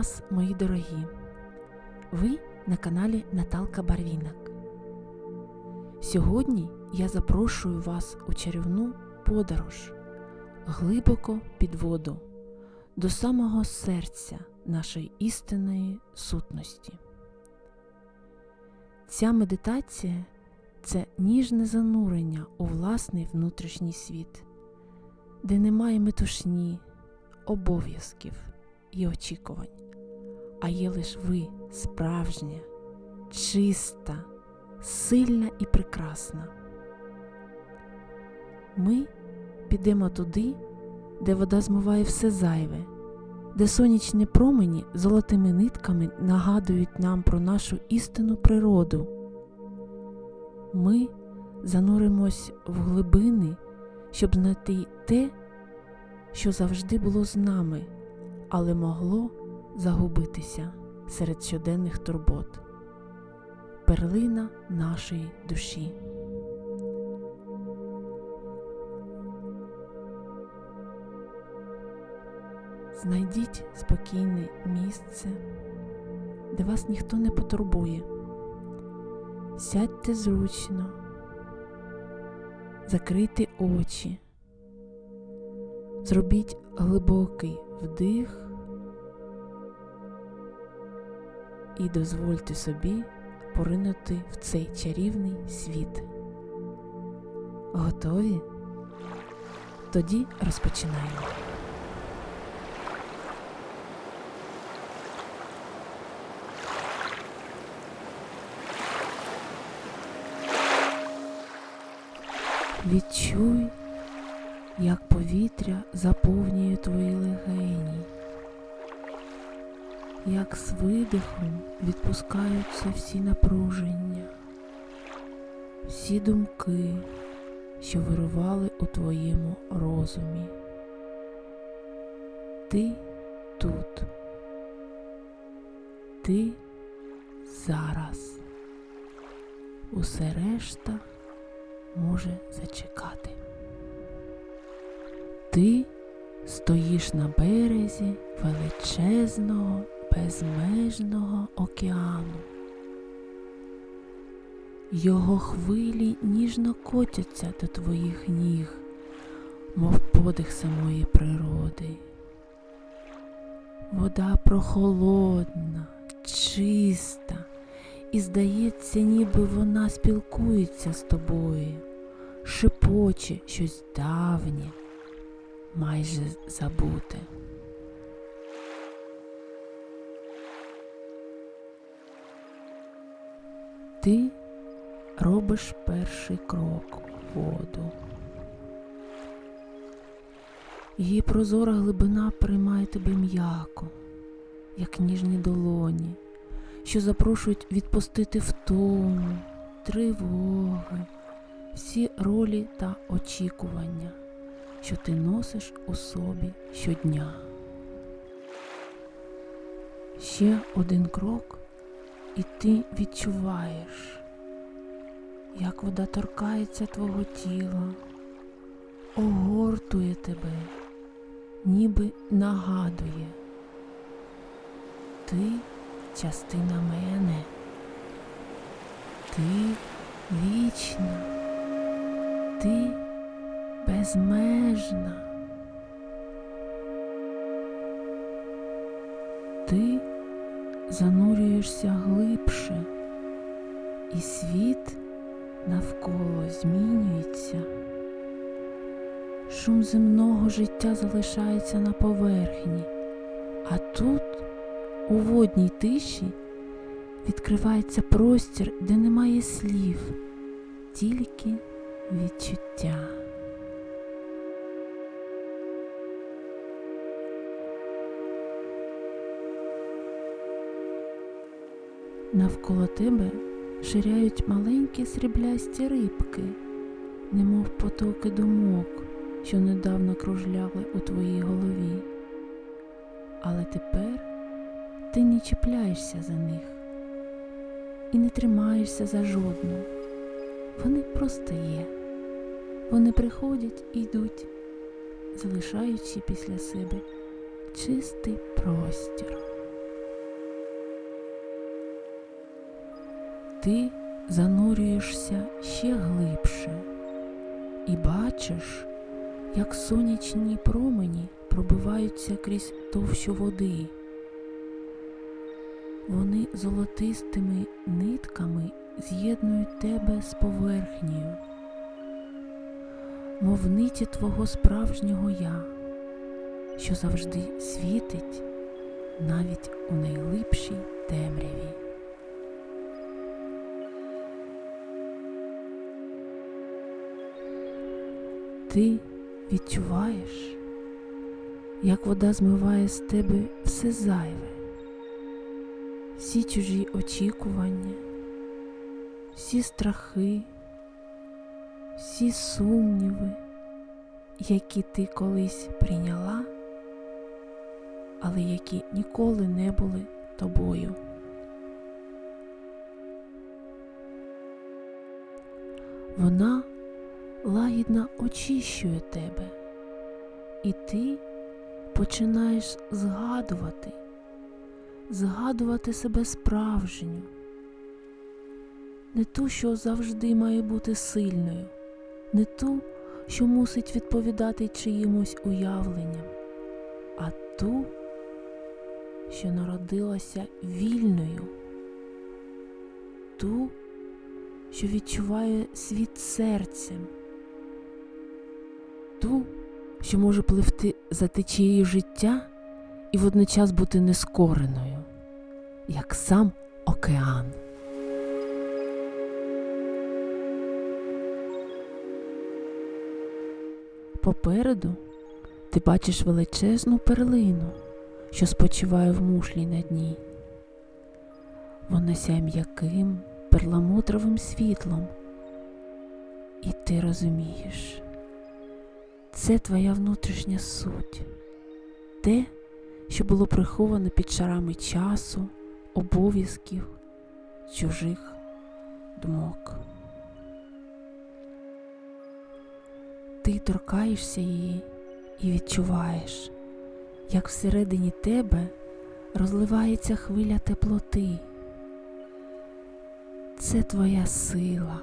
вас, мої дорогі! Ви на каналі Наталка Барвінок. Сьогодні я запрошую вас у чарівну подорож глибоко під воду до самого серця нашої істинної сутності. Ця медитація це ніжне занурення у власний внутрішній світ, де немає метушні, обов'язків і очікувань, а є лише ви справжня, чиста, сильна і прекрасна. Ми підемо туди, де вода змиває все зайве, де сонячні промені золотими нитками нагадують нам про нашу істинну природу. Ми зануримось в глибини, щоб знайти те, що завжди було з нами, але могло загубитися серед щоденних турбот. Перлина нашої душі. Знайдіть спокійне місце, де вас ніхто не потурбує. Сядьте зручно, закрийте очі, зробіть глибокий вдих і дозвольте собі поринути в цей чарівний світ. Готові? Тоді розпочинаємо. Відчуй, як повітря заповнює твої легені, як з видихом відпускаються всі напруження, всі думки, що вирували у твоєму розумі. Ти тут, ти зараз, усе решта може зачекати. Ти стоїш на березі величезного, безмежного океану. Його хвилі ніжно котяться до твоїх ніг, мов подих самої природи. Вода прохолодна, чиста, і здається, ніби вона спілкується з тобою, шепоче щось давнє, майже забуте. Ти робиш перший крок в воду. Її прозора глибина приймає тебе м'яко, як ніжні долоні що запрошують відпустити втому, тривоги, всі ролі та очікування, що ти носиш у собі щодня. Ще один крок, і ти відчуваєш, як вода торкається твого тіла, огортує тебе, ніби нагадує. Ти частина мене. Ти вічна, ти безмежна. Ти занурюєшся глибше, і світ навколо змінюється. Шум земного життя залишається на поверхні, а тут у водній тиші відкривається простір, де немає слів, тільки відчуття. Навколо тебе ширяють маленькі сріблясті рибки, немов потоки думок, що недавно кружляли у твоїй голові. Але тепер ти не чіпляєшся за них і не тримаєшся за жодну. Вони просто є. Вони приходять і йдуть, залишаючи після себе чистий простір. Ти занурюєшся ще глибше і бачиш, як сонячні промені пробиваються крізь товщу води. Вони золотистими нитками з'єднують тебе з поверхнею, мов ниті твого справжнього я, що завжди світить навіть у найглибшій темряві. Ти відчуваєш, як вода змиває з тебе все зайве, всі чужі очікування, всі страхи, всі сумніви, які ти колись прийняла, але які ніколи не були тобою. Вона лагідно очищує тебе, і ти починаєш згадувати, згадувати себе справжню, не ту, що завжди має бути сильною, не ту, що мусить відповідати чиїмось уявленням, а ту, що народилася вільною, ту, що відчуває світ серцем, ту, що може пливти за течією життя і водночас бути нескореною, як сам океан. Попереду ти бачиш величезну перлину, що спочиває в мушлі на дні. Вона сяє м'яким, перламутровим світлом. І ти розумієш, це твоя внутрішня суть, те, що було приховано під шарами часу, обов'язків, чужих думок. Ти торкаєшся її і відчуваєш, як всередині тебе розливається хвиля теплоти. Це твоя сила,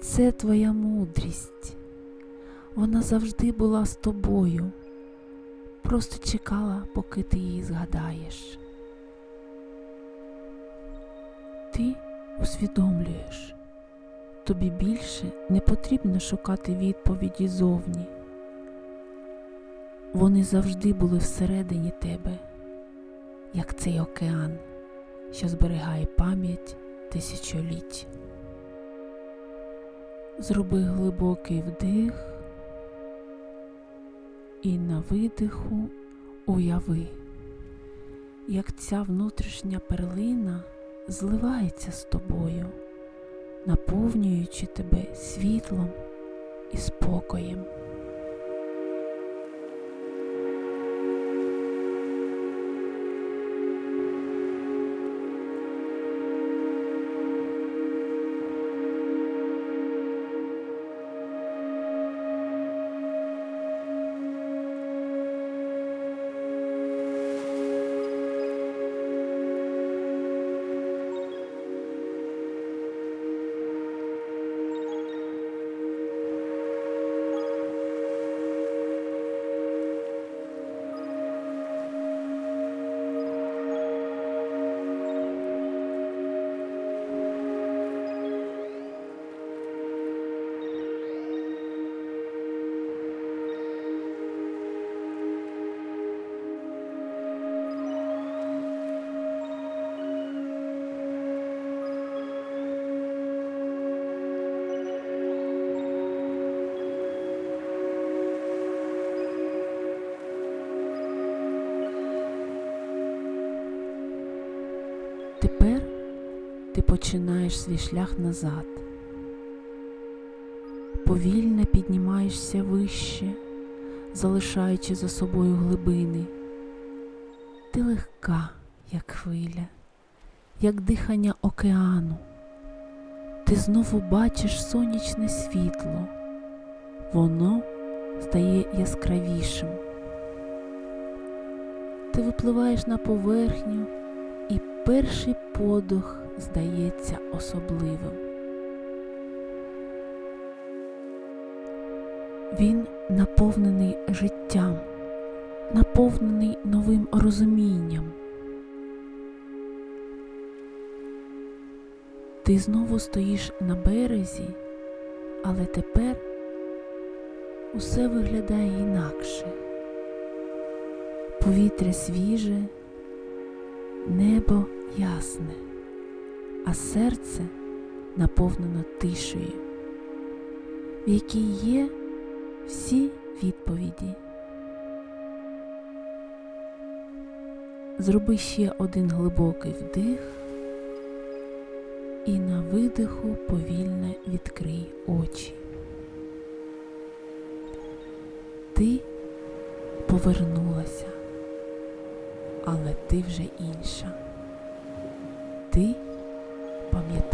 це твоя мудрість. Вона завжди була з тобою, просто чекала, поки ти її згадаєш. Ти усвідомлюєш, тобі більше не потрібно шукати відповіді зовні. Вони завжди були всередині тебе, як цей океан що зберігає пам'ять тисячоліть. Зроби глибокий вдих і на видиху уяви, як ця внутрішня перлина зливається з тобою, наповнюючи тебе світлом і спокоєм. Ти починаєш свій шлях назад, повільно піднімаєшся вище, залишаючи за собою глибини. Ти легка, як хвиля, як дихання океану. Ти знову бачиш сонячне світло, воно стає яскравішим. Ти випливаєш на поверхню і перший подих здається особливим. Він наповнений життям, наповнений новим розумінням. Ти знову стоїш на березі, але тепер усе виглядає інакше. Повітря свіже, небо ясне, а серце наповнено тишею, в якій є всі відповіді. Зроби ще один глибокий вдих і на видиху повільно відкрий очі. Ти повернулася, але ти вже інша. Ти pamiętam.